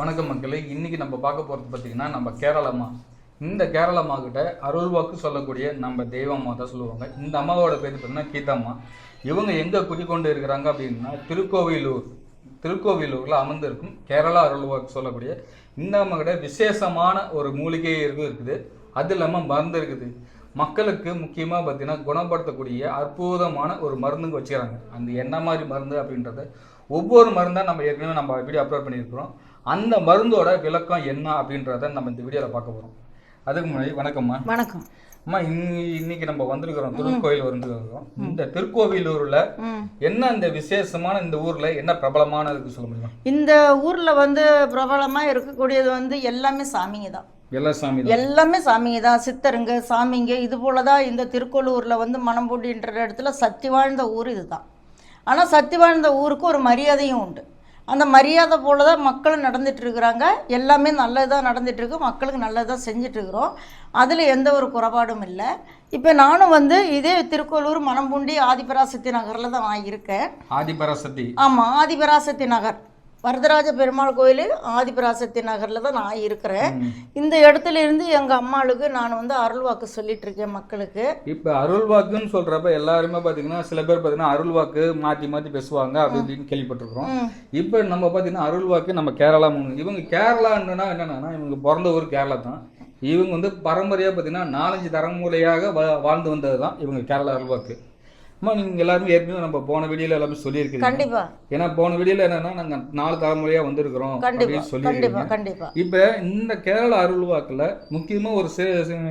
வணக்கம் மக்களே. இன்னைக்கு நம்ம பார்க்க போகிறது பார்த்தீங்கன்னா நம்ம கேரளம்மா இந்த கேரளம்மா கிட்ட அருள்வாக்கு சொல்லக்கூடிய நம்ம தெய்வம்மா தான் சொல்லுவாங்க. இந்த அம்மாவோட பேர் பார்த்தீங்கன்னா கீதாம்மா இவங்க எங்கே குடிக்கொண்டு இருக்கிறாங்க அப்படின்னா திருக்கோவிலூர். திருக்கோவிலூரில் அமர்ந்திருக்கும் கேரளா அருள்வாக்கு சொல்லக்கூடிய இந்த அம்மா கிட்ட விசேஷமான ஒரு மூலிகை இருக்குது. அது இல்லாமல் மருந்து இருக்குது. மக்களுக்கு முக்கியமாக பார்த்தீங்கன்னா குணப்படுத்தக்கூடிய அற்புதமான ஒரு மருந்துங்க வச்சுக்கிறாங்க. அந்த என்ன மாதிரி மருந்து அப்படின்றத ஒவ்வொரு மருந்தாக நம்ம ஏற்கனவே நம்ம வீடியோ அப்லோட் பண்ணியிருக்கிறோம். அந்த மருந்தோட விளக்கம் என்ன அப்படின்றத நம்ம இந்த வீடியோவில் பார்க்க போகிறோம் அதுக்கு முன்னாடி வணக்கம்மா. வணக்கம். அம்மா இன்னி இன்னைக்கு நம்ம வந்திருக்கிறோம் திருக்கோயில் வந்துருக்கிறோம் இந்த திருக்கோவிலூரில். என்ன இந்த விசேஷமான இந்த ஊரில் என்ன பிரபலமான இருக்கு சொல்ல முடியுமா? இந்த ஊர்ல வந்து பிரபலமா இருக்கக்கூடியது வந்து எல்லாமே சாமிங்க தான். எல்லா சாமி எல்லாமே சாமிங்க தான். சித்தருங்க சாமிங்க இது போல தான் இந்த திருக்கோளூர்ல வந்து மணம்பூடின்ற இடத்துல சக்தி வாழ்ந்த ஊர் இதுதான். ஆனா சக்தி வாழ்ந்த ஊருக்கு ஒரு மரியாதையும் உண்டு. அந்த மரியாதை போல தான் மக்களும் நடந்துட்டு இருக்கிறாங்க எல்லாமே நல்லதாக நடந்துட்டு இருக்கு மக்களுக்கு நல்லதாக செஞ்சுட்டு இருக்கிறோம் அதில் எந்த ஒரு குறைபாடும் இல்லை. இப்போ நானும் வந்து இதே திருக்கோளூர் மணம்பூண்டி ஆதிபராசக்தி நகரில் தான் நான் இருக்கேன். ஆதிபராசக்தி. ஆமாம் ஆதிபராசக்தி நகர். வரதராஜ பெருமாள் கோயில் ஆதிபராசக்தி நகரில் தான் நான் இருக்கிறேன். இந்த இடத்துல இருந்து எங்கள் அம்மாளுக்கு நான் வந்து அருள்வாக்கு சொல்லிட்டு இருக்கேன் மக்களுக்கு. இப்போ அருள்வாக்குன்னு சொல்றப்ப எல்லாருமே பாத்தீங்கன்னா சில பேர் பாத்தீங்கன்னா அருள்வாக்கு மாத்தி மாத்தி பேசுவாங்க அப்படி இப்படின்னு கேள்விப்பட்டிருக்கிறோம். இப்போ நம்ம பாத்தீங்கன்னா அருள்வாக்கு நம்ம கேரளா மூணு இவங்க கேரளான்னா என்னன்னா இவங்க பிறந்த ஊர் கேரளா தான். இவங்க வந்து பரம்பரையா பாத்தீங்கன்னா நாலஞ்சு தலைமுறையாக வா- வாழ்ந்து வந்தது தான் இவங்க கேரளா அருள்வாக்கு. அம்மா நீங்க எல்லாருமே ஏற்கனவே நம்ம போன வீடியோல எல்லாமே சொல்லியிருக்கீங்க. கண்டிப்பா. ஏன்னா போன வீடியோல என்னன்னா நாங்க நாலு தலைமுறையா வந்திருக்கிறோம் அப்படின்னு சொல்லியிருக்கீங்க. கண்டிப்பா இப்ப இந்த கேரள அருள்வாக்குல முக்கியமா ஒரு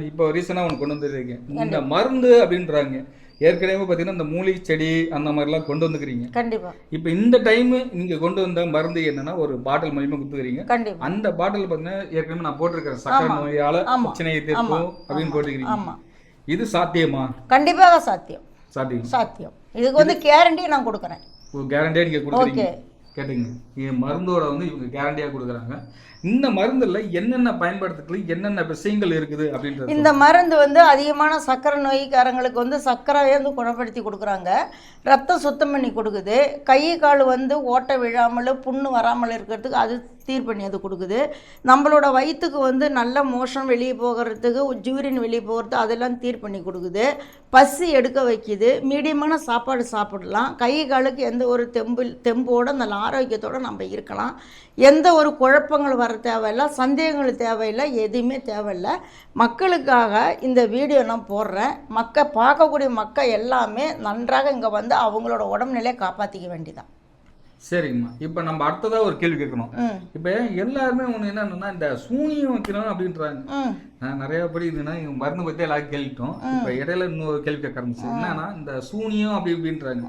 இப்போ ரீசனா ஒன்று கொண்டு வந்துருக்கீங்க. இந்த மருந்து அப்படின்றாங்க. ஏற்கனவே பாத்தீங்கன்னா இந்த மூலிகை செடி அந்த மாதிரிலாம் கொண்டு வந்துக்கிறீங்க. கண்டிப்பா. இப்போ இந்த டைம் நீங்க கொண்டு வந்த மருந்து என்னன்னா ஒரு பாட்டில் மூலியமா கொடுத்துக்கிறீங்க. கண்டிப்பா. அந்த பாட்டில் பார்த்தீங்கன்னா ஏற்கனவே நான் போட்டிருக்கிறேன் சக்கரை. நோயால ஆமா. பிரச்சனையை தீர்க்கும் அப்படின்னு போட்டுக்கிறீங்க இது சாத்தியமா? கண்டிப்பாக சாத்தியம். சாத்தியம் சாத்தியம். இதுக்கு வந்து கேரண்டி நான் கொடுக்குறேன். ஒரு கேரண்டியா நீங்க கொடுக்குறீங்க. கேட்டுங்க. மருந்தோட வந்து இவங்க கேரண்டியா கொடுக்குறாங்க. இந்த மருந்துல என்னென்ன பயன்படுத்துக்கள் என்னென்ன விஷயங்கள் இருக்குது அப்படின்றது இந்த மருந்து வந்து அதிகமான சர்க்கரை நோய்க்காரங்களுக்கு வந்து சர்க்கரையை வந்து குணப்படுத்தி கொடுக்குறாங்க. ரத்தம் சுத்தம் பண்ணி கொடுக்குது. கை கால் வந்து ஓட்டை விழாமல் புண்ணு வராமல் இருக்கிறதுக்கு அது தீர் பண்ணி அது கொடுக்குது. நம்மளோட வயிற்றுக்கு வந்து நல்ல மோஷன் வெளியே போகிறதுக்கு ஜூரின் வெளியே போகிறது அதெல்லாம் தீர் பண்ணி கொடுக்குது. பசி எடுக்க வைக்குது. மீடியமான சாப்பாடு சாப்பிடலாம். கை காலுக்கு எந்த ஒரு தெம்பு தெம்போடு நல்ல ஆரோக்கியத்தோடு நம்ம இருக்கலாம். எந்த ஒரு குழப்பங்கள் வர தேவையில்லை சந்தேகங்கள் தேவையில்லை எதுவுமே தேவையில்லை. மக்களுக்காக இந்த வீடியோ நான் போடுறேன். மக்க பார்க்கக்கூடிய மக்கள் எல்லாமே நன்றாக இங்கே வந்து அவங்களோட உடம்புநிலையை காப்பாற்றிக்க வேண்டியதான் சரிங்கம்மா. இப்போ நம்ம அடுத்ததா ஒரு கேள்வி கேட்கணும். இப்போ எல்லாருமே ஒன்று என்னன்னா இந்த சூனியம் வைக்கணும் அப்படின்றாங்க. நான் நிறைய படி இவங்க மருந்து பற்றி எல்லாரும் கேள்விட்டோம் இப்போ இடையில இன்னொரு கேள்வி கேட்க ஆரம்பிச்சு என்னன்னா இந்த சூனியம் அப்படி இப்படின்றாங்க.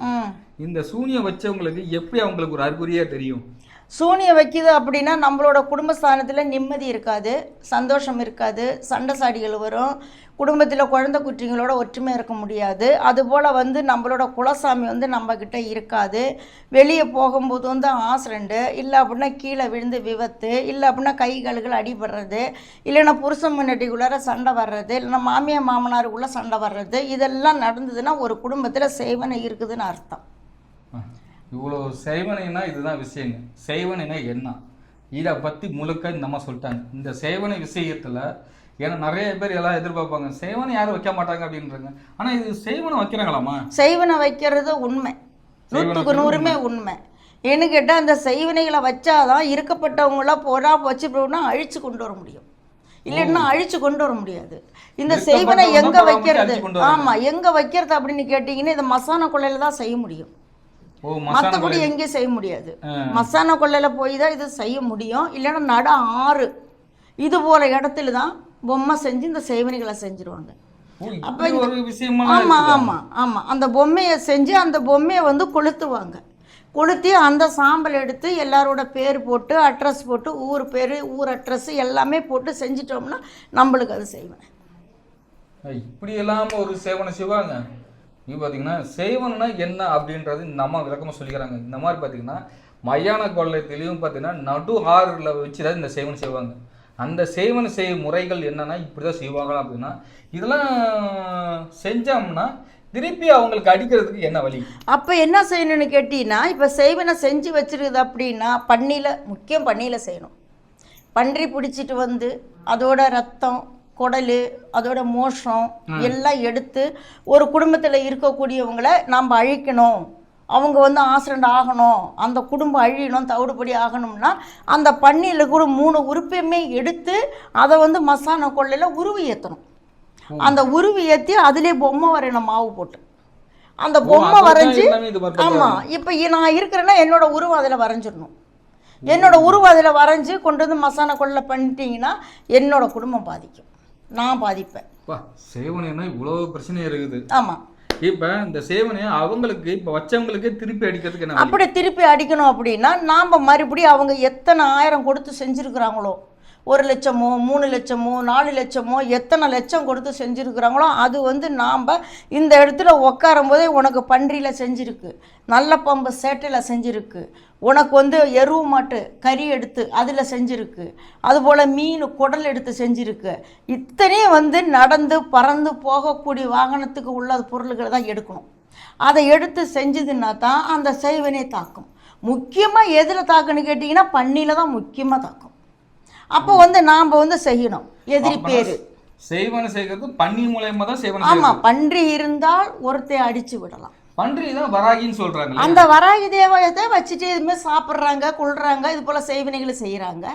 இந்த சூனியம் வச்சவங்களுக்கு எப்படி அவங்களுக்கு ஒரு அறிகுறியா தெரியும்? சூனியம் வைக்கிது அப்படின்னா நம்மளோட குடும்பஸ்தானத்தில் நிம்மதி இருக்காது சந்தோஷம் இருக்காது சண்டை சாடிகள் வரும் குடும்பத்தில் குழந்தை குட்டிங்களோட ஒற்றுமை இருக்க முடியாது. அதுபோல் வந்து நம்மளோட குலசாமி வந்து நம்மக்கிட்ட இருக்காது. வெளியே போகும்போது வந்து ஆசிரண்டு இல்லை அப்படின்னா கீழே விழுந்து விபத்து இல்லை அப்படின்னா கை கால்கள் அடிபடுறது இல்லைன்னா புருஷன் முன்னாடிக்குள்ளார சண்டை வர்றது இல்லைன்னா மாமியார் மாமனாருக்குள்ளே சண்டை வர்றது இதெல்லாம் நடந்ததுன்னா ஒரு குடும்பத்தில் சேவனை இருக்குதுன்னு அர்த்தம். இவ்வளோ செய்வனைனா இதுதான் விஷயங்க. செய்வனைனா என்ன? இதை பற்றி முழுக்க இந்த அம்மா சொல்லிட்டாங்க. இந்த சேவனை விஷயத்தில் ஏன்னா நிறைய பேர் எல்லாம் எதிர்பார்ப்பாங்க சேவனை யாரும் வைக்க மாட்டாங்க அப்படின்றாங்க. ஆனால் இது சேவனை வைக்கிறாங்களாமா செய்வனை வைக்கிறது உண்மை. நூற்றுக்கு நூறுமே உண்மை. ஏன்னு கேட்டால் அந்த செய்வனைகளை வச்சாதான் இருக்கப்பட்டவங்களாம் போடா வச்சு போனா அழிச்சு கொண்டு வர முடியும். இல்லைன்னா அழிச்சு கொண்டு வர முடியாது. இந்த செய்வனை எங்க வைக்கிறது? அழிச்சு கொண்டு வராங்க. ஆமா எங்க வைக்கிறது அப்படின்னு கேட்டீங்கன்னா இந்த மசான கொள்ளையில தான் செய்ய முடியும். மற்றபடி எங்கேயும் செய்ய முடியாது. மசான கொள்ளையில போய் தான் இது செய்ய முடியும். இல்லைன்னா நட ஆறு. இது போல இடத்துல தான் பொம்மை செஞ்சு இந்த செய்வனைகளை செஞ்சிருவாங்க. ஓ, இப்படி ஒரு விஷயமா ஆமா ஆமா ஆமா. அந்த பொம்மையை செஞ்சு அந்த பொம்மையை வந்து கொளுத்துவாங்க. கொளுத்தி அந்த சாம்பல் எடுத்து எல்லாரோட பேர் போட்டு அட்ரஸ் போட்டு ஊர் பேர் ஊர் அட்ரஸ் எல்லாமே போட்டு செஞ்சிட்டோம்னா நம்மளுக்கு அது செய்வேன். இப்படி இல்லாம ஒரு சேவனை செய்வாங்க? இது பார்த்தீங்கன்னா செய்வன்னா என்ன அப்படின்றது நம்ம விளக்கமாக சொல்லிக்கிறாங்க. இந்த மாதிரி பார்த்தீங்கன்னா மயான கொள்ளைத்திலையும் பார்த்தீங்கன்னா நடு ஆறுல வச்சு தான் இந்த செய்வன் செய்வாங்க. அந்த செய்வன் செய்யும் முறைகள் என்னன்னா இப்படி தான் செய்வாங்க அப்படின்னா இதெல்லாம் செஞ்சோம்னா திருப்பி அவங்களுக்கு அடிக்கிறதுக்கு என்ன வழி? அப்போ என்ன செய்யணும்னு கேட்டீங்கன்னா இப்போ செய்வனை செஞ்சு வச்சிருக்குது அப்படின்னா பண்ணியில் முக்கியம் பண்ணியில் செய்யணும். பன்றி பிடிச்சிட்டு வந்து அதோட ரத்தம் குடல் அதோட மோஷம் எல்லாம் எடுத்து ஒரு குடும்பத்தில் இருக்கக்கூடியவங்களை நாம் அழிக்கணும். அவங்க வந்து ஆக்சிடென்ட் ஆகணும். அந்த குடும்பம் அழியணும் தவிடுபடி ஆகணும்னா அந்த பன்னியில் கூட மூணு உறுப்பையுமே எடுத்து அதை வந்து மசான கொள்ளையில் உருவி ஏற்றணும் அந்த உருவி ஏற்றி அதிலே பொம்மை வரையணும் மாவு போட்டு. அந்த பொம்மை வரைஞ்சி. ஆமாம் இப்போ நான் இருக்கிறேன்னா என்னோட உருவம் அதில் வரைஞ்சிடணும். என்னோட உருவம் அதில் வரைஞ்சி கொண்டு வந்து மசாலா கொள்ள பண்ணிட்டீங்கன்னா என்னோட குடும்பம் பாதிக்கும். நான் பாதிப்பேன். அப்பா, சேவனைன்னா இவ்வளவு பிரச்சனை இருக்குது. ஆமாம் இப்ப இந்த சேவனை அவங்களுக்கு இப்ப வச்சவங்களுக்கே திருப்பி அடிக்கிறதுக்கு என்ன? அப்படி திருப்பி அடிக்கணும் அப்படின்னா நாம் மறுபடியும் அவங்க எத்தனை ஆயிரம் கொடுத்து செஞ்சுருக்குறாங்களோ ஒரு லட்சமோ மூணு லட்சமோ நாலு லட்சமோ எத்தனை லட்சம் கொடுத்து செஞ்சுருக்குறாங்களோ அது வந்து நாம் இந்த இடத்துல உட்காரும் போதே உனக்கு பன்றியில் செஞ்சுருக்கு நல்ல பம்பு சேட்டையில் செஞ்சுருக்கு உனக்கு வந்து எருவு மாட்டு கறி எடுத்து அதில் செஞ்சுருக்கு அதுபோல் மீன் குடல் எடுத்து செஞ்சுருக்கு இத்தனையும் வந்து நடந்து பறந்து போகக்கூடிய வாகனத்துக்கு உள்ள பொருள்களை தான் எடுக்கணும். அதை எடுத்து செஞ்சதுன்னா தான் அந்த செய்வனே தாக்கும். முக்கியமாக எதில் தாக்குன்னு கேட்டிங்கன்னா பன்னியில் தான் முக்கியமாக தாக்கும். அப்போ வந்து நாம் வந்து செய்யணும். எதிரி பேர். செய்வனை செய்கிறது பன்னி மூலயமா தான் சேவனை ஆமாம் பன்றி இருந்தால் ஒருத்தை அடித்து விடலாம். பன்றி தான் வராகின்னு சொல்றாங்க அந்த வராகி தேவயத்தை வச்சுட்டு இதுமாதிரி சாப்பிட்றாங்க கொள்றாங்க இது போல் செய்வினைகளை செய்கிறாங்க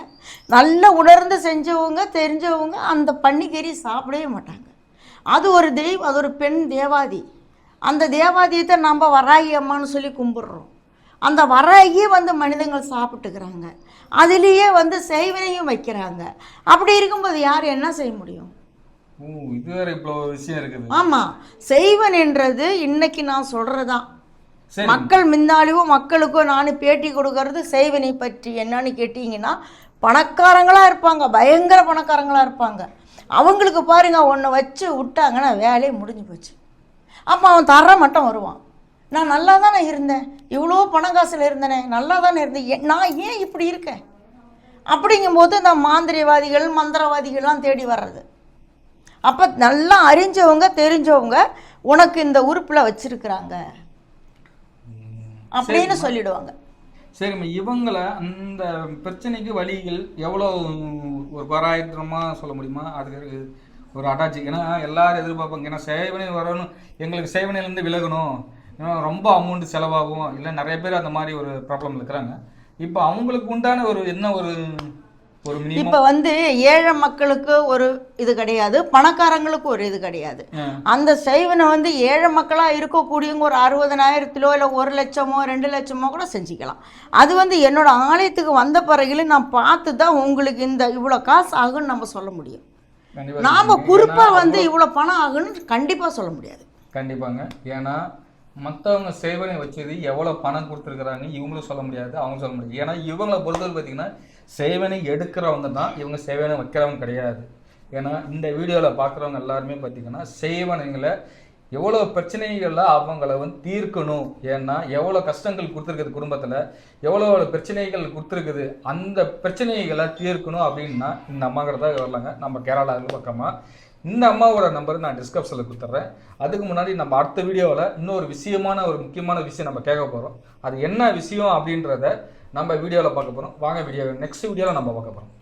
நல்ல உணர்ந்து செஞ்சவங்க தெரிஞ்சவங்க அந்த பன்னிக்கறி சாப்பிடவே மாட்டாங்க. அது ஒரு தெய்வம் அது ஒரு பெண் தேவாதி. அந்த தேவாதியத்தை நம்ம வராகி அம்மான்னு சொல்லி கும்பிடுறோம். அந்த வராகியே வந்து மனிதங்கள் சாப்பிட்டுக்கிறாங்க. அதுலேயே வந்து செய்வினையும் வைக்கிறாங்க. அப்படி இருக்கும்போது யார் என்ன செய்ய முடியும்? விஷயம் இருக்குது. ஆமாம் செய்வன் என்றது இன்னைக்கு நான் சொல்கிறதான் மக்கள் முன்னாலேயும் மக்களுக்கும் நான் பேட்டி கொடுக்கறது செய்வினை பற்றி என்னன்னு கேட்டிங்கன்னா பணக்காரங்களாக இருப்பாங்க. பயங்கர பணக்காரங்களாக இருப்பாங்க. அவங்களுக்கு பாருங்க ஒன்று வச்சு விட்டாங்கன்னா வேலையே முடிஞ்சு போச்சு. அப்போ அவன் தர மட்டும் வருவான். நான் நல்லா தானே இருந்தேன்? இவ்வளோ பணம் காசில் இருந்தேனே நல்லா தானே இருந்தேன் நான் ஏன் இப்படி இருக்கேன்? அப்படிங்கும்போது இந்த மாந்திரியவாதிகள் மந்திரவாதிகள்லாம் தேடி வர்றது. அப்போ நல்லா அறிஞ்சவங்க தெரிஞ்சவங்க உனக்கு இந்த உறுப்பில் வச்சிருக்கிறாங்க. அப்படின்னு சொல்லிடுவாங்க. சரிம்மா இவங்கள அந்த பிரச்சனைக்கு வழிகள் எவ்வளோ ஒரு பராயத்தனமா சொல்ல முடியுமா? அதுக்கு ஒரு அட்டாச்சு. ஏன்னா எல்லாரும் எதிர்பார்ப்பாங்க. ஏன்னா சேவனை வரணும். எங்களுக்கு சேவனையிலேருந்து விலகணும். ரொம்ப அமௌண்ட் செலவாகும். இல்லை நிறைய பேர் அந்த மாதிரி ஒரு ப்ராப்ளம் இருக்கிறாங்க. இப்போ அவங்களுக்கு உண்டான ஒரு என்ன ஒரு இப்போ வந்து ஏழை மக்களுக்கு ஒரு இது கிடையாது பணக்காரங்களுக்கு ஒரு இது கிடையாது. அந்த செய்வனை வந்து ஏழை மக்களாக இருக்கக்கூடியவங்க ஒரு அறுபதனாயிரத்திலோ இல்லை ஒரு லட்சமோ ரெண்டு லட்சமோ கூட செஞ்சுக்கலாம். அது வந்து என்னோட ஆலயத்துக்கு வந்த பிறகுல நான் பார்த்து தான் உங்களுக்கு இந்த இவ்வளோ காசு ஆகும்னு நம்ம சொல்ல முடியும். கண்டிப்பா. நாம். குறிப்பாக வந்து இவ்வளோ பணம் ஆகும்னு கண்டிப்பாக சொல்ல முடியாது. கண்டிப்பாங்க. ஏன்னா மற்றவங்க சேவனை வச்சது எவ்வளோ பணம் கொடுத்துருக்குறாங்க இவங்களும் சொல்ல முடியாது அவங்க சொல்ல முடியாது. ஏன்னா இவங்களை பொறுத்தவரை பார்த்தீங்கன்னா சேவனை எடுக்கிறவங்க தான் இவங்க சேவனை வைக்கிறவங்க கிடையாது. ஏன்னா இந்த வீடியோவில் பார்க்குறவங்க எல்லாருமே பார்த்தீங்கன்னா சேவனைங்களை எவ்வளோ பிரச்சனைகளில் அவங்கள வந்து தீர்க்கணும். ஏன்னா எவ்வளோ கஷ்டங்கள் கொடுத்துருக்குது குடும்பத்தில் எவ்வளோ பிரச்சனைகள் கொடுத்துருக்குது அந்த பிரச்சனைகளை தீர்க்கணும் அப்படின்னா இந்த அம்மாங்கிறதா வரலாங்க நம்ம கேரளாவில் பக்கமாக இந்த அம்மாவோட நம்பரை நான் டிஸ்கிரிப்ஷனில் கொடுத்துட்றேன். அதுக்கு முன்னாடி நம்ம அடுத்த வீடியோவில் இன்னொரு விஷயமான ஒரு முக்கியமான விஷயம் நம்ம கேட்க போகிறோம் அது என்ன விஷயம் அப்படின்றத நம்ம வீடியோவில் பார்க்க போகிறோம் வாங்க வீடியோ நெக்ஸ்ட் வீடியோவில் நம்ம பார்க்க போகிறோம்